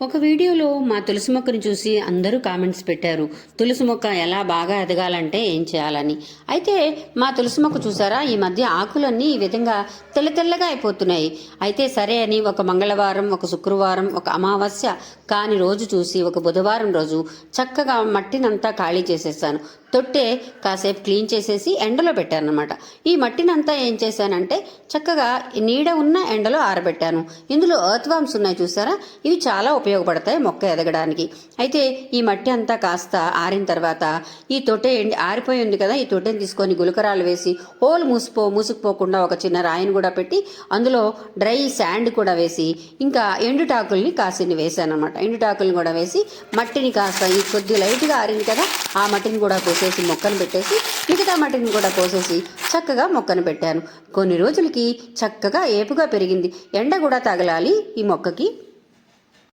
ఒక వీడియోలో మా తులసి మొక్కని చూసి అందరూ కామెంట్స్ పెట్టారు. తులసి మొక్క ఎలా బాగా ఎదగాలంటే ఏం చేయాలని? అయితే మా తులసి మొక్క చూసారా? ఈ మధ్య ఆకులన్నీ ఈ విధంగా తెల్ల తెల్లగా అయిపోతున్నాయి. అయితే సరే అని ఒక మంగళవారం ఒక శుక్రవారం ఒక అమావాస్య కాని రోజు చూసి ఒక బుధవారం రోజు చక్కగా మట్టినంతా ఖాళీ చేసేసాను. తొట్టే కాసేపు క్లీన్ చేసేసి ఎండలో పెట్టానమాట ఈ మట్టినంతా ఏం చేశానంటే చక్కగా నీడ ఉన్న ఎండలో ఆరబెట్టాను. ఇందులో ఎర్త్ వామ్స్ ఉన్నాయి చూసారా? ఇవి చాలా ఉపయోగపడతాయి మొక్క ఎదగడానికి. అయితే ఈ మట్టి అంతా కాస్త ఆరిన తర్వాత ఈ తొట్టె ఎండి ఆరిపోయి ఉంది కదా ఈ తొట్టెని తీసుకొని గులకరాలు వేసి హోల్ మూసిపో మూసుకుపోకుండా ఒక చిన్న రాయిని కూడా పెట్టి అందులో డ్రై శాండ్ కూడా వేసి ఇంకా ఎండుటాకుల్ని కాసిని వేసాను అనమాట ఎండుటాకుల్ని కూడా వేసి మట్టిని కాస్త ఈ కొద్ది లైట్గా ఆరింది కదా ఆ మట్టిని కూడా కోసేసి మొక్కను పెట్టేసి మిగతా మట్టిని కూడా పోసేసి చక్కగా మొక్కను పెట్టాను. కొన్ని రోజులకి చక్కగా ఏపుగా పెరిగింది. ఎండ కూడా తగలాలి ఈ మొక్కకి.